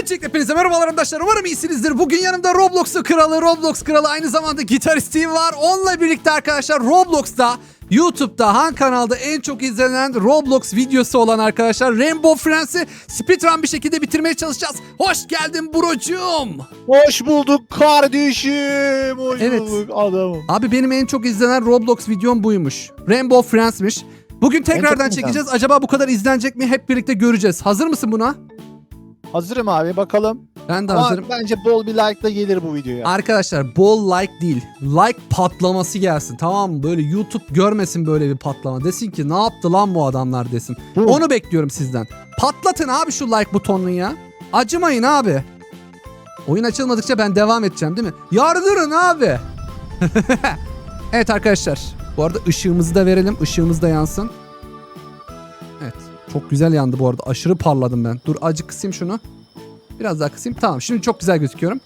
Öncelikle hepinize merhabalar arkadaşlar. Umarım iyisinizdir. Bugün yanımda Roblox'un kralı, Roblox kralı aynı zamanda gitarist Steve var. Onunla birlikte arkadaşlar Roblox'ta, YouTube'da, Han kanalda en çok izlenen Roblox videosu olan arkadaşlar Rainbow Friends'i speedrun bir şekilde bitirmeye çalışacağız. Hoş geldin brocuğum. Hoş bulduk kardeşim. Hoş Evet. bulduk adamım. Abi benim en çok izlenen Roblox videom buymuş. Rainbow Friends'miş. Bugün tekrardan çekeceğiz. Acaba bu kadar izlenecek mi? Hep birlikte göreceğiz. Hazır mısın buna? Hazırım abi bakalım. Ben de Ama hazırım. bence bol bir like da gelir bu videoya. Arkadaşlar bol like değil. Like patlaması gelsin. Tamam mı? Böyle YouTube görmesin böyle bir patlama. Desin ki ne yaptı lan bu adamlar desin. Bu- Onu bekliyorum sizden. Patlatın abi şu like butonunu ya. Acımayın abi. Oyun açılmadıkça ben devam edeceğim değil mi? Yardırın abi. evet arkadaşlar. Bu arada ışığımızı da verelim. Işığımız da yansın. Çok güzel yandı bu arada. Aşırı parladım ben. Dur acık kısayım şunu. Biraz daha kısayım. Tamam şimdi çok güzel gözüküyorum.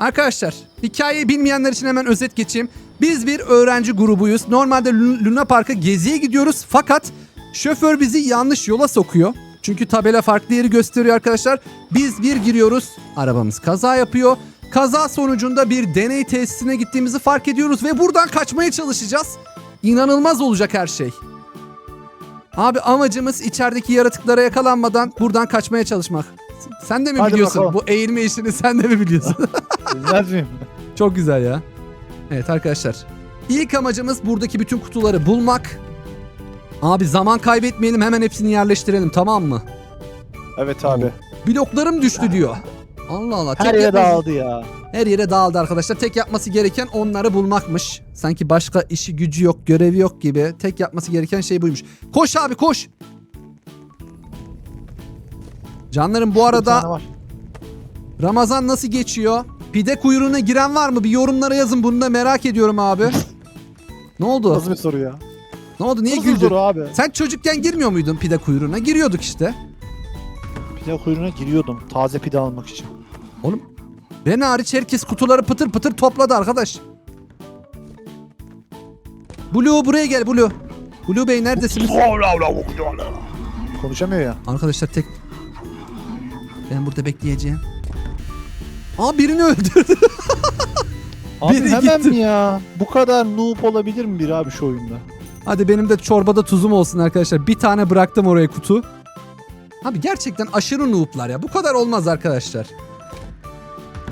Arkadaşlar hikayeyi bilmeyenler için hemen özet geçeyim. Biz bir öğrenci grubuyuz. Normalde Lu- Luna Park'a geziye gidiyoruz. Fakat şoför bizi yanlış yola sokuyor. Çünkü tabela farklı yeri gösteriyor arkadaşlar. Biz bir giriyoruz. Arabamız kaza yapıyor. Kaza sonucunda bir deney tesisine gittiğimizi fark ediyoruz ve buradan kaçmaya çalışacağız. İnanılmaz olacak her şey. Abi amacımız içerideki yaratıklara yakalanmadan buradan kaçmaya çalışmak. Sen de mi Hadi biliyorsun? bakalım. Bu eğilme işini sen de mi biliyorsun? Bilmez miyim? Çok güzel ya. Evet arkadaşlar. İlk amacımız buradaki bütün kutuları bulmak. Abi zaman kaybetmeyelim hemen hepsini yerleştirelim tamam mı? Evet abi. Bloklarım düştü diyor. Allah Allah. Her tek yere dağıldı ya. Her yere dağıldı arkadaşlar. Tek yapması gereken onları bulmakmış. Sanki başka işi gücü yok, görevi yok gibi. Tek yapması gereken şey buymuş. Koş abi koş. Canlarım bu arada. Ramazan nasıl geçiyor? Pide kuyruğuna giren var mı? Bir yorumlara yazın. Bunu da merak ediyorum abi. Ne oldu? Nasıl bir soru ya? Ne oldu? Niye Nasıl güldün? abi? Sen çocukken girmiyor muydun pide kuyruğuna? Giriyorduk işte. Pide kuyruğuna giriyordum taze pide almak için. Oğlum ben hariç herkes kutuları pıtır pıtır topladı arkadaş. Blue buraya gel Blue. Blue Bey neredesiniz? Konuşamıyor ya. Arkadaşlar tek... Ben burada bekleyeceğim. Aa birini öldürdü. Abi Biri hemen gitti. mi ya? Bu kadar noob olabilir mi biri abi şu oyunda? Hadi benim de çorbada tuzum olsun arkadaşlar. Bir tane bıraktım oraya kutu. Abi gerçekten aşırı noob'lar ya. Bu kadar olmaz arkadaşlar.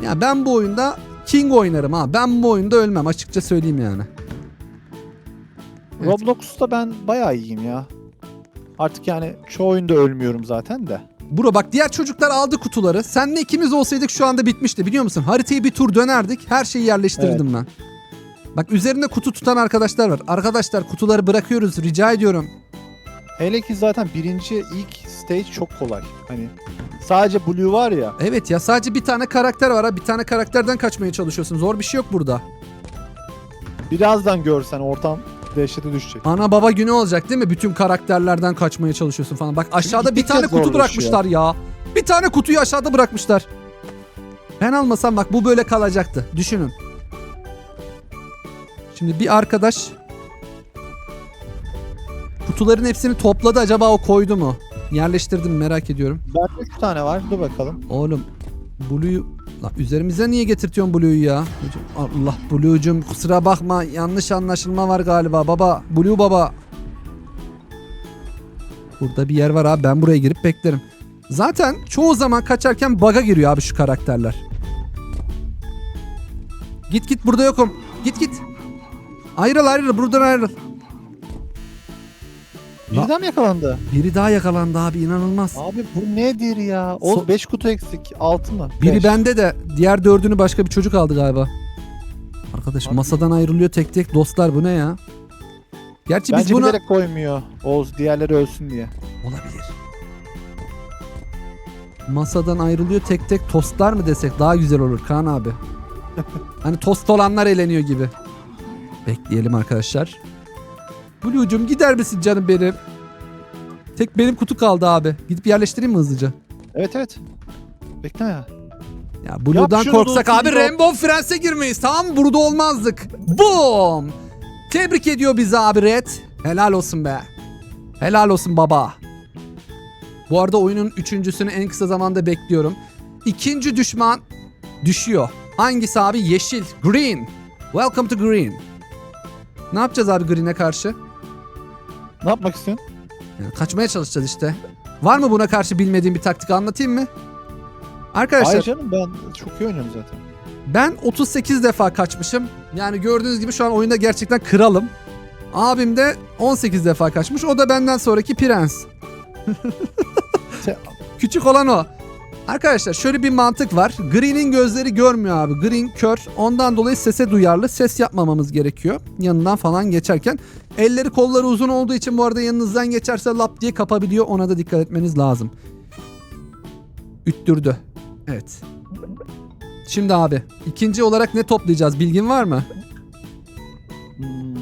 Ya ben bu oyunda King oynarım ha. Ben bu oyunda ölmem açıkça söyleyeyim yani. Evet. Roblox'ta ben bayağı iyiyim ya. Artık yani çoğu oyunda ölmüyorum zaten de. Bro bak diğer çocuklar aldı kutuları. Senle ikimiz olsaydık şu anda bitmişti biliyor musun? Haritayı bir tur dönerdik. Her şeyi yerleştirirdim ben. Bak üzerinde kutu tutan arkadaşlar var. Arkadaşlar kutuları bırakıyoruz rica ediyorum. Hele ki zaten birinci ilk stage çok kolay. Hani sadece Blue var ya. Evet ya sadece bir tane karakter var ha. Bir tane karakterden kaçmaya çalışıyorsun. Zor bir şey yok burada. Birazdan görsen ortam dehşete düşecek. Ana baba günü olacak değil mi? Bütün karakterlerden kaçmaya çalışıyorsun falan. Bak aşağıda bir tane kutu bırakmışlar ya. Bir tane kutuyu aşağıda bırakmışlar. Ben almasam bak bu böyle kalacaktı. Düşünün. Şimdi bir arkadaş kutuların hepsini topladı acaba o koydu mu? Yerleştirdim merak ediyorum. Bende 3 tane var. Dur bakalım. Oğlum Blue'yu La üzerimize niye getirtiyorsun Blue'yu ya? Allah Blue'cum kusura bakma yanlış anlaşılma var galiba baba. Blue baba. Burada bir yer var abi ben buraya girip beklerim. Zaten çoğu zaman kaçarken bug'a giriyor abi şu karakterler. Git git burada yokum. Git git. Ayrıl ayrıl buradan ayrıl. Birden mi yakalandı? Biri daha yakalandı abi inanılmaz. Abi bu nedir ya? O So- 5 kutu eksik. 6 mı? Biri Beş. bende de diğer dördünü başka bir çocuk aldı galiba. Arkadaş Abi- masadan ayrılıyor tek tek dostlar bu ne ya? Gerçi biz Bence buna... bilerek koymuyor. Oğuz diğerleri ölsün diye. Olabilir. Masadan ayrılıyor tek tek tostlar mı desek daha güzel olur Kaan abi. hani tost olanlar eğleniyor gibi. Bekleyelim arkadaşlar. Blue'cum gider misin canım benim? Tek benim kutu kaldı abi. Gidip yerleştireyim mi hızlıca? Evet evet. Bekleme ya. Ya Blue'dan şunu korksak dostum, abi yok. Rainbow Friends'e girmeyiz tamam mı? Burada olmazdık. Boom! Tebrik ediyor bizi abi Red. Helal olsun be. Helal olsun baba. Bu arada oyunun üçüncüsünü en kısa zamanda bekliyorum. İkinci düşman düşüyor. Hangisi abi? Yeşil. Green. Welcome to green. Ne yapacağız abi green'e karşı? Ne yapmak istiyorsun? Kaçmaya çalışacağız işte. Var mı buna karşı bilmediğim bir taktik anlatayım mı? Arkadaşlar Hayır canım ben çok iyi oynuyorum zaten. ben 38 defa kaçmışım. Yani gördüğünüz gibi şu an oyunda gerçekten kralım. Abim de 18 defa kaçmış. O da benden sonraki prens. Küçük olan o. Arkadaşlar şöyle bir mantık var. Green'in gözleri görmüyor abi. Green kör. Ondan dolayı sese duyarlı. Ses yapmamamız gerekiyor. Yanından falan geçerken. Elleri kolları uzun olduğu için bu arada yanınızdan geçerse lap diye kapabiliyor. Ona da dikkat etmeniz lazım. Üttürdü. Evet. Şimdi abi ikinci olarak ne toplayacağız? Bilgin var mı? Hmm.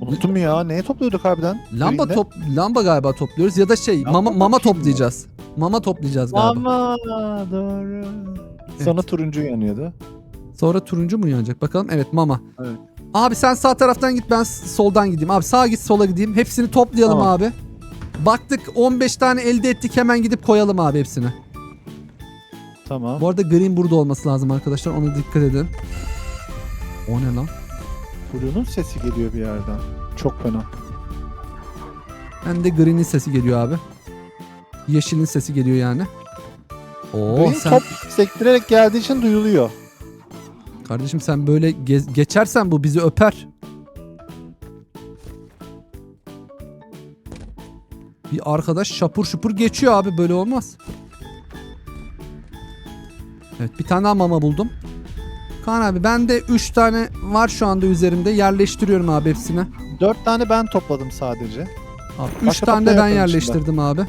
Unuttum ya. Neye topluyorduk harbiden? Lamba Green'de? top lamba galiba topluyoruz ya da şey Lamba mama mama toplayacağız. Mama toplayacağız galiba. Ama doğru. Sonra turuncu yanıyordu. Sonra turuncu mu yanacak? Bakalım. Evet mama. Evet. Abi sen sağ taraftan git ben soldan gideyim. Abi sağa git sola gideyim. Hepsini toplayalım Tamam. abi. Baktık 15 tane elde ettik hemen gidip koyalım abi hepsini. Tamam. Bu arada green burada olması lazım arkadaşlar. Ona dikkat edin. O ne lan? Blue'nun sesi geliyor bir yerden. Çok fena. Ben de green'in sesi geliyor abi. Yeşilin sesi geliyor yani. Oo Green sen top sektirerek geldiği için duyuluyor. kardeşim sen böyle gez- geçersen bu bizi öper. Bir arkadaş şapur şupur geçiyor abi böyle olmaz. Evet bir tane daha mama buldum. Kaan abi bende 3 tane var şu anda üzerimde yerleştiriyorum abi hepsini. Dört tane ben topladım sadece. Abi 3 Başka tane de ben yerleştirdim abi.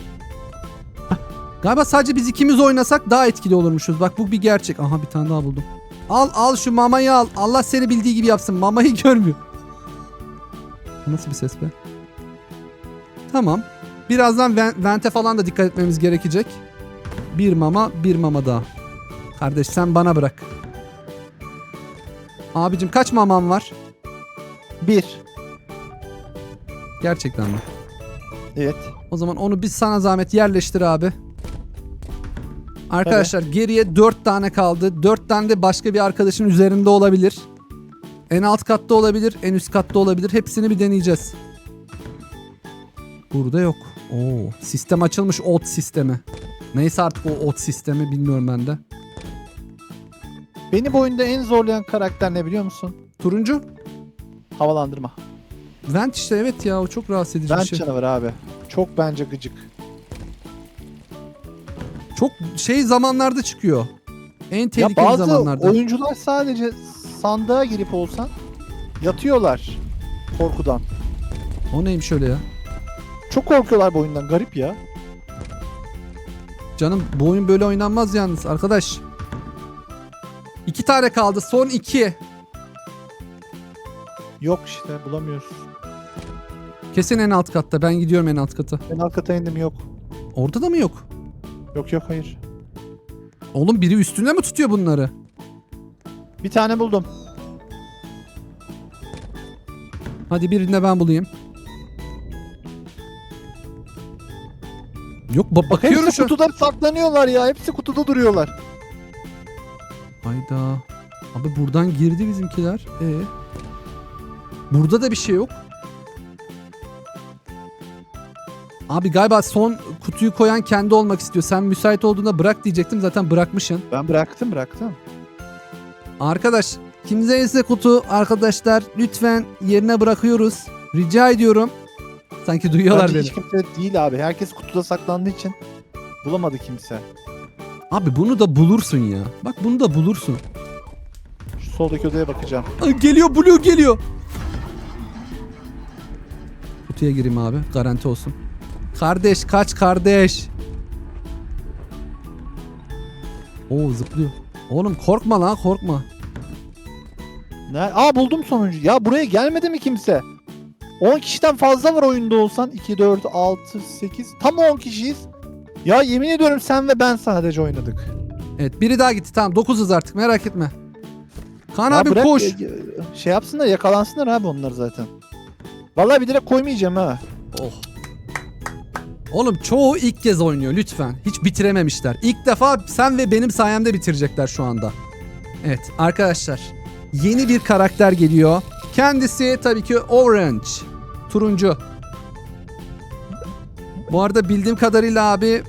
Galiba sadece biz ikimiz oynasak daha etkili olurmuşuz. Bak bu bir gerçek. Aha bir tane daha buldum. Al al şu mamayı al. Allah seni bildiği gibi yapsın. Mamayı görmüyor. Nasıl bir ses be? Tamam. Birazdan ven- vente falan da dikkat etmemiz gerekecek. Bir mama, bir mama daha. Kardeş sen bana bırak. Abicim kaç mamam var? Bir. Gerçekten mi? Evet. O zaman onu biz sana zahmet yerleştir abi. Arkadaşlar geriye 4 tane kaldı. 4 tane de başka bir arkadaşın üzerinde olabilir. En alt katta olabilir, en üst katta olabilir. Hepsini bir deneyeceğiz. Burada yok. Oo, sistem açılmış ot sistemi. Neyse artık o ot sistemi bilmiyorum ben de. Beni bu oyunda en zorlayan karakter ne biliyor musun? Turuncu. Havalandırma. Vent işte evet ya o çok rahatsız edici Ben bir şey. canavarı abi. Çok bence gıcık. Çok şey zamanlarda çıkıyor. En Ya tehlikeli bazı zamanlarda. oyuncular sadece sandığa girip olsan yatıyorlar korkudan. O neymiş öyle ya? Çok korkuyorlar bu oyundan. Garip ya. Canım bu oyun böyle oynanmaz yalnız arkadaş. İki tane kaldı. Son iki. Yok işte bulamıyoruz. Kesin en alt katta. Ben gidiyorum en alt kata. Ben alt kata indim yok. Orada da mı yok? Yok yok hayır. Oğlum biri üstünde mi tutuyor bunları? Bir tane buldum. Hadi birini de ben bulayım. Yok ba- bakıyorum Hepsi şu. kutuda saklanıyorlar ya. Hepsi kutuda duruyorlar. Hayda. Abi buradan girdi bizimkiler. Ee. Burada da bir şey yok. Abi galiba son kutuyu koyan kendi olmak istiyor. Sen müsait olduğunda bırak diyecektim. Zaten bırakmışsın. Ben bıraktım bıraktım. Arkadaş kimse ise kutu arkadaşlar lütfen yerine bırakıyoruz. Rica ediyorum. Sanki duyuyorlar Bence beni. hiç kimse değil abi. Herkes kutuda saklandığı için bulamadı kimse. Abi bunu da bulursun ya. Bak bunu da bulursun. Şu soldaki odaya bakacağım. Ay, geliyor Blue geliyor. Kutuya gireyim abi garanti olsun. Kardeş kaç kardeş. Oo zıplıyor. Oğlum korkma lan korkma. Ne? Aa buldum sonuncu. Ya buraya gelmedi mi kimse? 10 kişiden fazla var oyunda olsan. 2, 4, 6, 8. Tam 10 kişiyiz. Ya yemin ediyorum sen ve ben sadece oynadık. Evet biri daha gitti tamam 9'uz artık merak etme. Kaan Ya abi bırak, koş. e, e, Şey yapsınlar yakalansınlar abi onlar zaten. Vallahi bir direkt koymayacağım ha. Oh. Oğlum çoğu ilk kez oynuyor lütfen. Hiç bitirememişler. İlk defa sen ve benim sayemde bitirecekler şu anda. Evet arkadaşlar. Yeni bir karakter geliyor. Kendisi tabii ki Orange. Turuncu. Bu arada bildiğim kadarıyla abi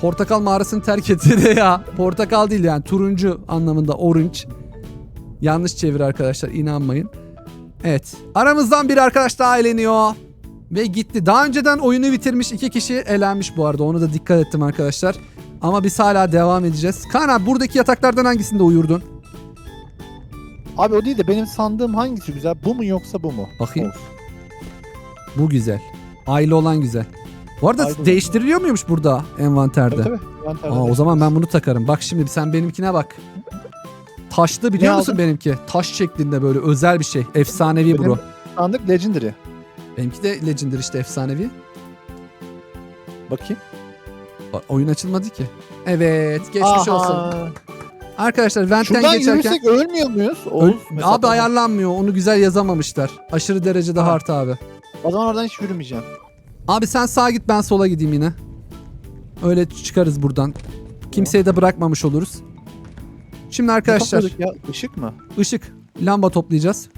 portakal mağarasını terk etti de ya. Portakal değil yani turuncu anlamında orange. Yanlış çevir arkadaşlar inanmayın. Evet aramızdan bir arkadaş daha eğleniyor. Ve gitti. Daha önceden oyunu bitirmiş iki kişi elenmiş bu arada. Onu da dikkat ettim arkadaşlar. Ama biz hala devam edeceğiz. Kaan abi buradaki yataklardan hangisinde uyurdun? Abi o değil de benim sandığım hangisi güzel? Bu mu yoksa bu mu? Bakayım. Olsun. Bu güzel. Aile olan güzel. Bu arada Aile olan. değiştiriliyor muymuş burada envanterde? Tabii tabii. Envanterde Aa, o zaman ben bunu takarım. Bak şimdi sen benimkine bak. Taşlı biliyor Ne musun aldın? benimki? Taş şeklinde böyle özel bir şey. Efsanevi Benim bro. Sandık Legendary. Benimki de Legendary işte efsanevi. Bakayım. Bak, oyun açılmadı ki. Evet geçmiş Aha. olsun. Arkadaşlar Vent'ten Şuradan geçerken... yürürsek ölmüyor muyuz? Öl- Oğuz, abi ayarlanmıyor. Onu güzel yazamamışlar. Aşırı derecede Ha. hard abi. O zaman oradan hiç yürümeyeceğim. Abi sen sağa git ben sola gideyim yine. Öyle çıkarız buradan. Kimseyi de bırakmamış oluruz. Şimdi Ne arkadaşlar topladık ya? Işık mı? ışık, lamba toplayacağız.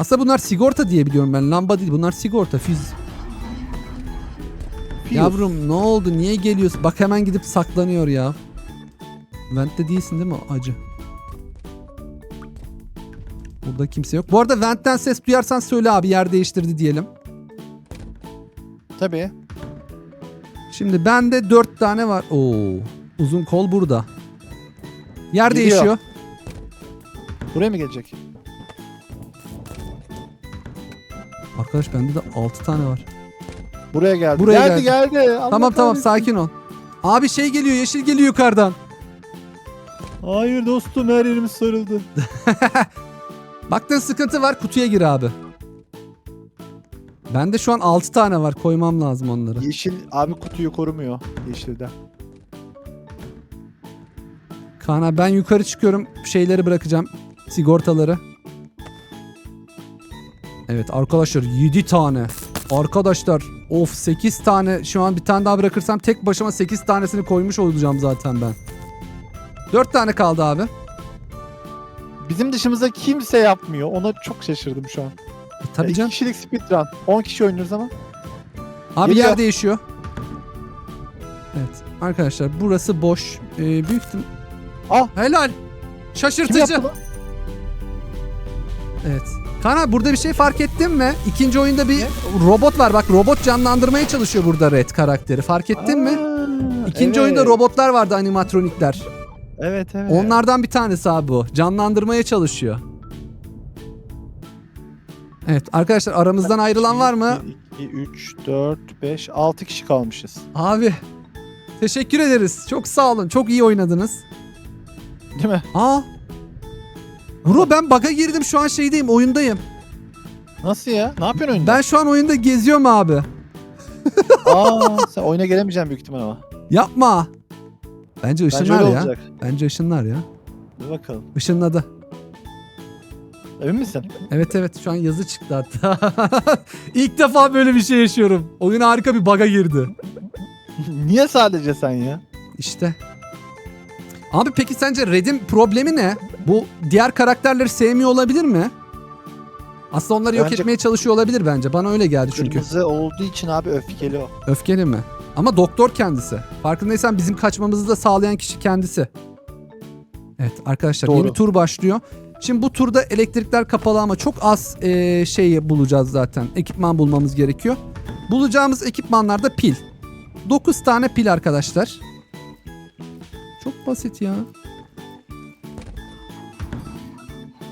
Aslında bunlar sigorta diye biliyorum ben. Lamba değil bunlar sigorta. Füz. Yavrum ne oldu? Niye geliyorsun? Bak hemen gidip saklanıyor ya. Vent'te değilsin değil mi acı? Burada kimse yok. Bu arada Vent'ten ses duyarsan söyle abi yer değiştirdi diyelim. Tabii. Şimdi bende dört tane var. Oo, uzun kol burada. Yer Geliyor. değişiyor. Buraya mı gelecek? Arkadaş bende de altı tane var. Buraya geldi. Buraya geldi geldi. Allah tamam tamam kahretsin. sakin ol. Abi şey geliyor yeşil geliyor yukarıdan. Hayır dostum her yerim sarıldı. Baktığın sıkıntı var kutuya gir abi. Bende şu an 6 tane var koymam lazım onları. Yeşil abi kutuyu korumuyor yeşilden. Kaan abi ben yukarı çıkıyorum şeyleri bırakacağım sigortaları. Evet arkadaşlar 7 tane. Arkadaşlar of 8 tane şu an bir tane daha bırakırsam tek başıma 8 tanesini koymuş olacağım zaten ben. 4 tane kaldı abi. Bizim dışımızda kimse yapmıyor. Ona çok şaşırdım şu an. E, tabii İki canım. kişilik speedrun. 10 kişi oynuyoruz ama. Abi Geliyor. yer değişiyor. Evet arkadaşlar burası boş. Ee, büyük ihtim- Ah! Helal. Kim Şaşırtıcı. yaptı lan? Evet. Kaan abi burada bir şey fark ettin mi? İkinci oyunda bir robot var. Bak robot canlandırmaya çalışıyor burada Red karakteri. Fark ettin mi? Aa, İkinci evet. oyunda robotlar vardı animatronikler. Evet evet. Onlardan bir tanesi abi bu. Canlandırmaya çalışıyor. Evet arkadaşlar aramızdan ayrılan var mı? 2, 3, 4, 5, 6 kişi kalmışız. Abi teşekkür ederiz. Çok sağ olun. Çok iyi oynadınız. Değil mi? Aa. Bro ben bug'a girdim şu an şeydeyim oyundayım. Nasıl ya? Ne yapıyorsun oyunda? Ben şu an oyunda geziyorum abi. Aa, sen oyuna gelemeyeceksin büyük ihtimal ama. Yapma. Bence ışınlar öyle ya. olacak. Bence ışınlar ya. Dur bakalım. Işınladı. Emin misin? Evet evet şu an yazı çıktı hatta. İlk defa böyle bir şey yaşıyorum. Oyun harika bir bug'a girdi. Niye sadece sen ya? İşte. Abi peki sence Red'in problemi ne? Bu diğer karakterleri sevmiyor olabilir mi? Aslında onları yok Bence- etmeye çalışıyor olabilir bence. Bana öyle geldi çünkü. Kırmızı olduğu için abi öfkeli o. Öfkeli mi? Ama doktor kendisi. Farkındaysan bizim kaçmamızı da sağlayan kişi kendisi. Evet arkadaşlar Doğru. yeni tur başlıyor. Şimdi bu turda elektrikler kapalı ama çok az eee, şey bulacağız zaten. Ekipman bulmamız gerekiyor. Bulacağımız ekipmanlar da pil. 9 tane pil arkadaşlar. Çok basit ya.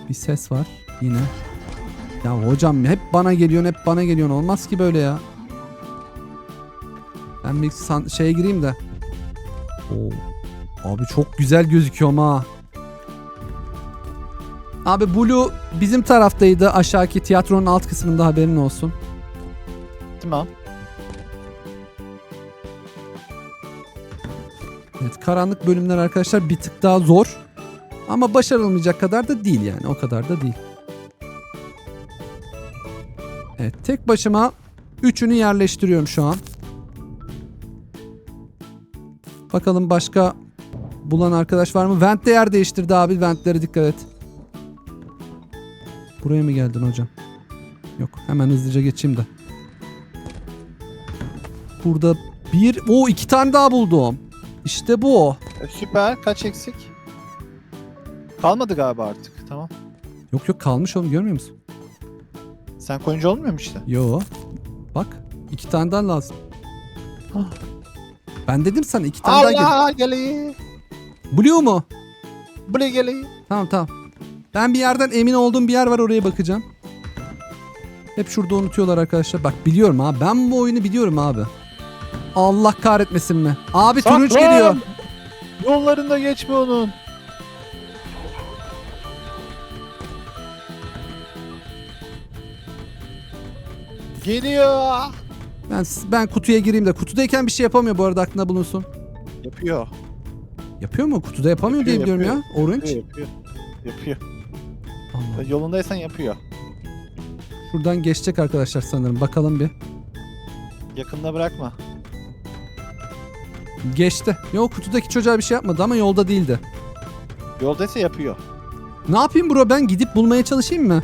Bir ses var yine. Ya hocam hep bana geliyorsun hep bana geliyorsun. Olmaz ki böyle ya. Ben bir san- şeye gireyim de. Oo. Abi çok güzel gözüküyor ama. Abi Blue bizim taraftaydı aşağıki tiyatronun alt kısmında haberin olsun. Tamam. Evet karanlık bölümler arkadaşlar bir tık daha zor. Ama başarılmayacak kadar da değil yani o kadar da değil. Evet tek başıma Üçünü yerleştiriyorum şu an. Bakalım başka bulan arkadaş var mı? Vent'te yer değiştirdi abi. Vent'lere dikkat et. Buraya mı geldin hocam? Yok. Hemen hızlıca geçeyim de. Burada bir... o iki tane daha buldum. İşte bu. E, süper. Kaç eksik? Kalmadı galiba artık. Tamam. Yok yok kalmış oğlum görmüyor musun? Sen koyunca olmuyor mu işte? Yo. Bak. iki tane daha lazım. Ah. Ben dedim sana iki tane daha gel. Allah geli. Blue mu? Buraya geli. Tamam tamam. Ben bir yerden emin olduğum bir yer var oraya bakacağım. Hep şurada unutuyorlar arkadaşlar. Bak biliyorum abi. Ben bu oyunu biliyorum abi. Allah kahretmesin mi? Abi turunç Saklan! geliyor. Yollarında geçme onun. Geliyor. Ben ben kutuya gireyim de kutudayken bir şey yapamıyor bu arada aklında bulunsun. Yapıyor. Yapıyor mu? Kutuda yapamıyor Yapıyor, diye biliyorum ya. Orange. Yapıyor. Yapıyor. Allah. Yolundaysan yapıyor. Şuradan geçecek arkadaşlar sanırım. Bakalım bir. Yakında bırakma. Geçti. Yok kutudaki çocuğa bir şey yapmadı ama yolda değildi. Yoldaysa yapıyor. Ne yapayım bro ben gidip bulmaya çalışayım mı?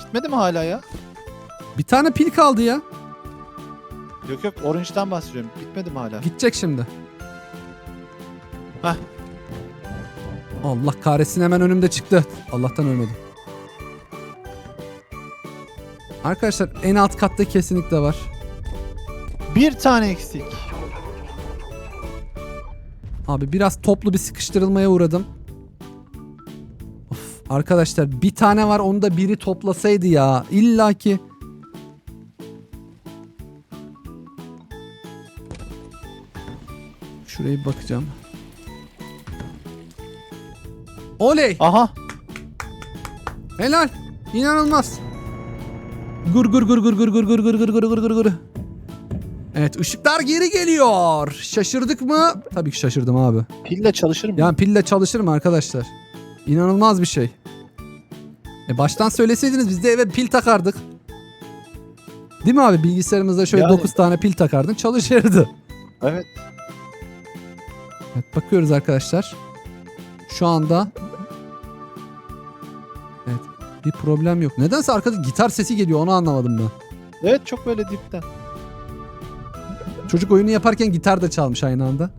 Gitmedi mi hala ya? Bir tane pil kaldı ya. Yok yok Orange'dan bahsediyorum. Bitmedi mi hala? Gidecek şimdi. Heh. Allah kahretsin hemen önümde çıktı. Allah'tan ölmedim. Arkadaşlar en alt katta kesinlikle var. Bir tane eksik. Abi biraz toplu bir sıkıştırılmaya uğradım. Of, arkadaşlar bir tane var onu da biri toplasaydı ya. İlla ki. Şuraya bir bakacağım. Oley! Aha. Helal. İnanılmaz. Gur gur gur gur gur gur gur gur gur gur gur gur gur. Evet ışıklar geri geliyor. Şaşırdık mı? Tabii ki şaşırdım abi. Pille çalışır mı? Yani pille çalışır mı arkadaşlar? İnanılmaz bir şey. E baştan söyleseydiniz biz de eve pil takardık. Değil mi abi? Bilgisayarımızda şöyle Yani. 9 tane pil takardın çalışırdı. Evet. Evet bakıyoruz arkadaşlar. Şu anda Evet bir problem yok. Nedense arkada gitar sesi geliyor onu anlamadım ben. Evet çok böyle dipten. Çocuk oyunu yaparken gitar da çalmış aynı anda.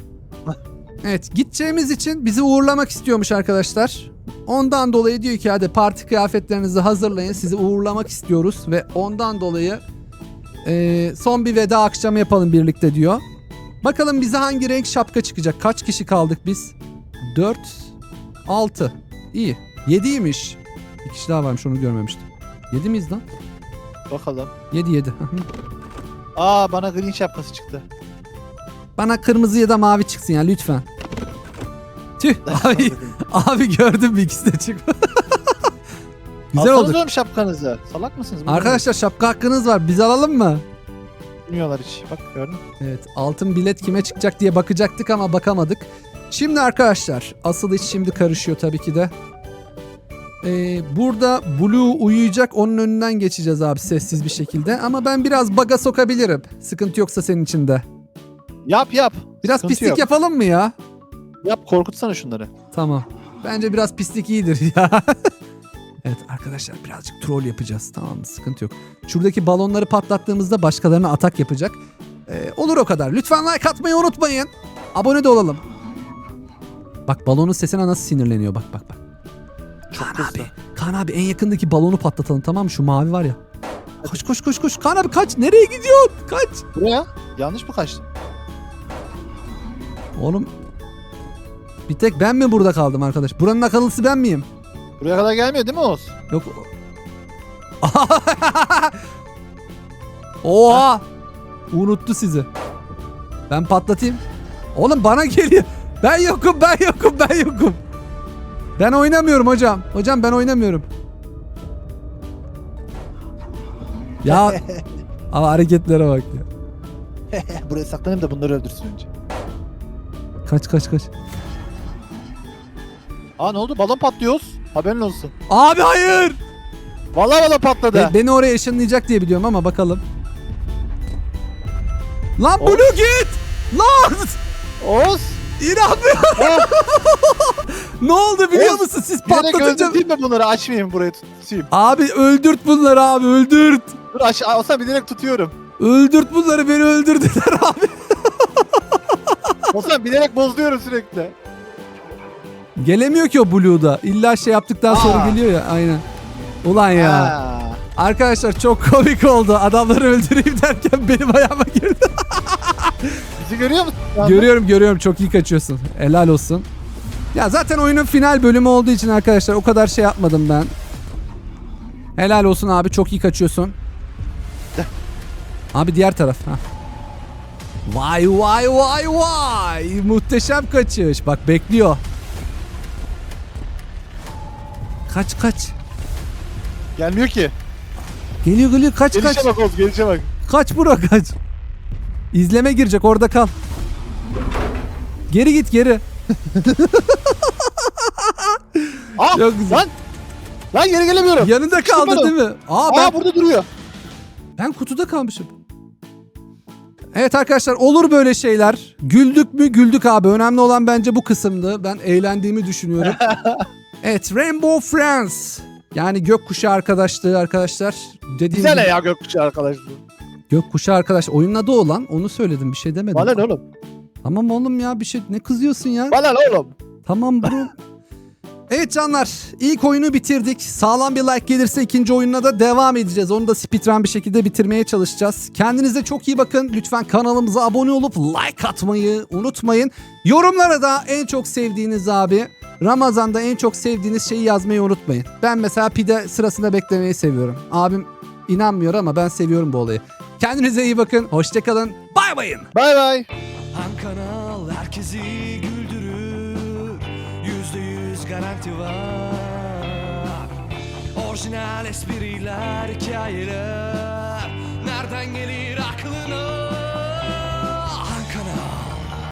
Evet gideceğimiz için bizi uğurlamak istiyormuş arkadaşlar. Ondan dolayı diyor ki hadi parti kıyafetlerinizi hazırlayın sizi uğurlamak istiyoruz ve ondan dolayı eee, son bir veda akşamı yapalım birlikte diyor. Bakalım bize hangi renk şapka çıkacak? Kaç kişi kaldık biz? 4, 6. İyi. 7'ymiş. Bir kişi daha varmış onu görmemiştim. 7 miyiz lan? Bakalım. 7 7. Aa bana green şapkası çıktı. Bana kırmızı ya da mavi çıksın ya lütfen. Tüh abi, abi gördüm bir ikisi de çıkma. Güzel Alsanız oldu. oğlum şapkanızı. Salak mısınız? Arkadaşlar şapka hakkınız var. Biz alalım mı? Bilmiyorlar hiç. Bak gördün mü? Evet altın bilet kime çıkacak diye bakacaktık ama bakamadık. Şimdi arkadaşlar asıl iş şimdi karışıyor tabii ki de. Ee, burada Blue uyuyacak onun önünden geçeceğiz abi sessiz bir şekilde. Ama ben biraz baga sokabilirim. Sıkıntı yoksa senin için de. Yap yap. Biraz Sıkıntı pislik yok. yapalım mı ya? Yap korkutsana şunları. Tamam. Bence biraz pislik iyidir ya. Evet arkadaşlar birazcık troll yapacağız. Tamam mı? Sıkıntı yok. Şuradaki balonları patlattığımızda başkalarına atak yapacak. Ee, olur o kadar. Lütfen like atmayı unutmayın. Abone de olalım. Bak balonun sesine nasıl sinirleniyor. Bak bak bak. Çok Kaan hızlı. abi. Kaan abi en yakındaki balonu patlatalım tamam mı? Şu mavi var ya. Koş koş koş koş. Kaan abi kaç. Nereye gidiyorsun? Kaç. Buraya. Yanlış mı kaçtın? Oğlum. Bir tek ben mi burada kaldım arkadaş? Buranın akıllısı ben miyim? Buraya kadar gelmiyor değil mi Oğuz? Yok. Oha! Unuttu sizi. Ben patlatayım. Oğlum bana geliyor. Ben yokum, ben yokum, ben yokum. Ben oynamıyorum hocam. Hocam ben oynamıyorum. Ya ama hareketlere bak ya. Buraya saklanayım da bunları öldürsün önce. Kaç kaç kaç. Aa ne oldu? Balon patlıyoruz. Haberin olsun. Abi hayır. Vallahi bana patladı. Be- beni oraya ışınlayacak diye biliyorum ama bakalım. Lan Of. Blue git! Lan! Oğuz. İnanmıyorum. Ne oldu biliyor Of. musun? Siz bilerek patlatınca... öldürteyim mi bunları? Açmayayım burayı tutayım. Abi öldürt bunları abi öldürt. Dur aç, olsa bilerek tutuyorum. Öldürt bunları beni öldürdüler abi. Olsa bilerek bozluyorum sürekli. Gelemiyor ki o Blue'da. İlla şey yaptıktan sonra Aa. geliyor ya aynen. Ulan ya. Ha. Arkadaşlar çok komik oldu. Adamları öldüreyim derken benim ayağıma girdi. Bizi görüyor musun? görüyorum görüyorum çok iyi kaçıyorsun. Helal olsun. Ya zaten oyunun final bölümü olduğu için arkadaşlar o kadar şey yapmadım ben. Helal olsun abi çok iyi kaçıyorsun. Abi diğer taraf. Ha. Vay vay vay vay. Muhteşem kaçış. Bak bekliyor. Kaç kaç. Gelmiyor ki. Geliyor geliyor kaç Gelişe kaç. bak Oğuz gelişe bak. Kaç bro kaç. İzleme girecek orada kal. Geri git geri. Aa, Çok güzel. Ah, Lan. Lan geri gelemiyorum. Yanında kaldı Çıkmadım. değil mi? Aa Aa ben, burada duruyor. ben kutuda kalmışım. Evet arkadaşlar olur böyle şeyler. Güldük mü güldük abi. Önemli olan bence bu kısımdı. Ben eğlendiğimi düşünüyorum. evet Rainbow Friends. Yani gökkuşağı arkadaşlığı arkadaşlar. Dediğim ne gibi- ya gökkuşağı arkadaşlar. Gökkuşağı arkadaş. Oyunun adı olan. Onu söyledim bir şey demedim. Bana ne oğlum? Tamam oğlum ya bir şey. Ne kızıyorsun ya? Bana ne oğlum? Tamam bro. evet canlar ilk oyunu bitirdik. Sağlam bir like gelirse ikinci oyununa da devam edeceğiz. Onu da speedrun bir şekilde bitirmeye çalışacağız. Kendinize çok iyi bakın. Lütfen kanalımıza abone olup like atmayı unutmayın. Yorumlara da en çok sevdiğiniz abi Ramazan'da en çok sevdiğiniz şeyi yazmayı unutmayın. Ben mesela pide sırasında beklemeyi seviyorum. Abim inanmıyor ama ben seviyorum bu olayı. Kendinize iyi bakın. Hoşçakalın. Bay bayın. Bay bay. Han kanal herkesi güldürür Yüzde yüz garanti var Orijinal espriler, hikayeler Nereden aklına